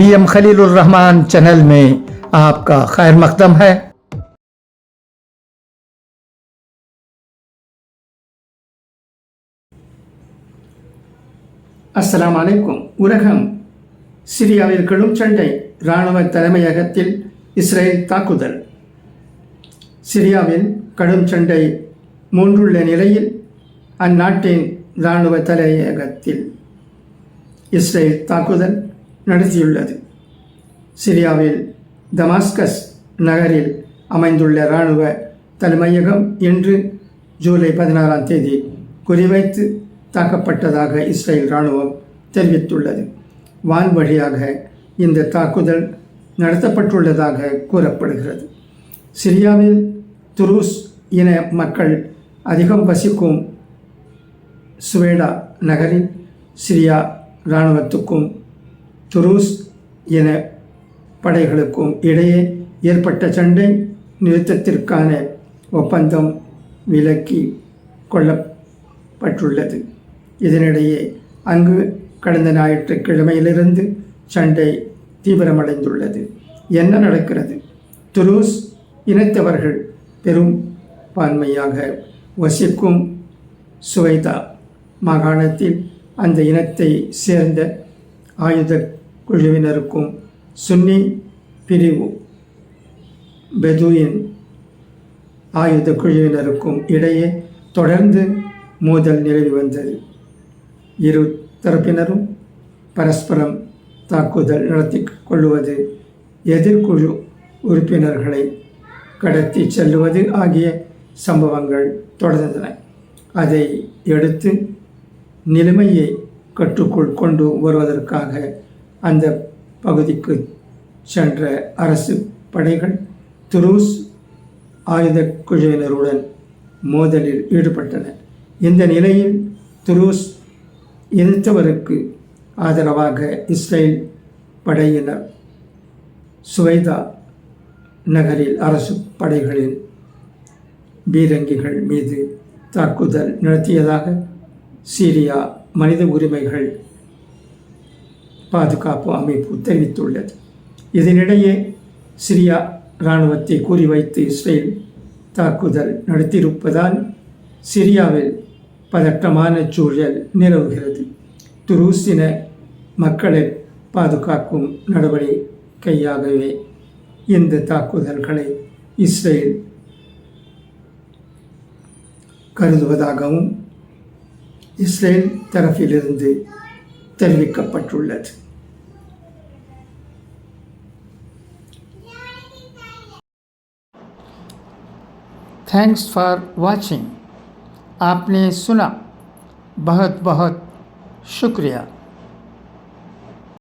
V M Khalilur Rahman channel में आपका खैर मकदम है அஸ்ஸலாமு அலைக்கும் உலகம் சிரியாவில் கடும் சண்டை இராணுவ தலைமையகத்தில் இஸ்ரேல் தாக்குதல் சிரியாவில் கடும் சண்டை மூன்றுள்ள நிலையில் அந்நாட்டின் இராணுவ தலையகத்தில் இஸ்ரேல் தாக்குதல் நடத்தியுள்ளது. சிரியாவில் தமாஸ்கஸ் நகரில் அமைந்துள்ள இராணுவ தலைமையகம் இன்று ஜூலை பதினாறாம் தேதி குறிவைத்து தாக்கப்பட்டதாக இஸ்ரேல் இராணுவம் தெரிவித்துள்ளது. வான் வழியாக இந்த தாக்குதல் நடத்தப்பட்டுள்ளதாக கூறப்படுகிறது. சிரியாவில் துருஸ் இன மக்கள் அதிகம் வசிக்கும் சுவேடா நகரில் சிரியா இராணுவத்துக்கும் துருஸ் என படைகளுக்கும் இடையே ஏற்பட்ட சண்டை நிறுத்தத்திற்கான ஒப்பந்தம் விலக்கி கொள்ளப்பட்டுள்ளது. இதனிடையே அங்கு கடந்த ஞாயிற்றுக்கிழமையிலிருந்து சண்டை தீவிரமடைந்துள்ளது. என்ன நடக்கிறது? துருஸ் இனத்தவர்கள் பெரும் பான்மையாக வசிக்கும் சுவைதா மாகாணத்தில் அந்த இனத்தை சேர்ந்த ஆயுத குழுவினருக்கும் சுன்னி பிரிவு பெதுயின் ஆயுத குழுவினருக்கும் இடையே தொடர்ந்து மோதல் நிலவி வந்தது. இரு தரப்பினரும் பரஸ்பரம் தாக்குதல் நடத்தி கொள்வது எதிர்குழு உறுப்பினர்களை கடத்தி செல்லுவது ஆகிய சம்பவங்கள் தொடர்ந்தன. அதை எடுத்து நிலைமையை கட்டுக்குள் கொண்டு வருவதற்காக அந்த பகுதிக்கு சென்ற அரசு படைகள் துருஸ் ஆயுத குழுவினருடன் மோதலில் ஈடுபட்டன. இந்த நிலையில் துருஸ் எதிர்த்தவருக்கு ஆதரவாக இஸ்ரேல் படையினர் சுவைதா நகரில் அரசு படைகளின் பீரங்கிகள் மீது தாக்குதல் நடத்தியதாக சீரியா மனித உரிமைகள் பாதுகாப்பு அமைப்பு தெரிவித்துள்ளது. இதனிடையே சிரியா இராணுவத்தை குறிவைத்து இஸ்ரேல் தாக்குதல் நடத்தியிருப்பதால் சிரியாவில் பதட்டமான சூழல் நிலவுகிறது. துருசின மக்களை பாதுகாக்கும் நடவடிக்கையாகவே இந்த தாக்குதல்களை இஸ்ரேல் கருதுவதாகவும் இஸ்ரேல் தரப்பிலிருந்து தெரிவிக்கப்பட்டுள்ளது थैंक्स फॉर वाचिंग आपने सुना बहुत बहुत शुक्रिया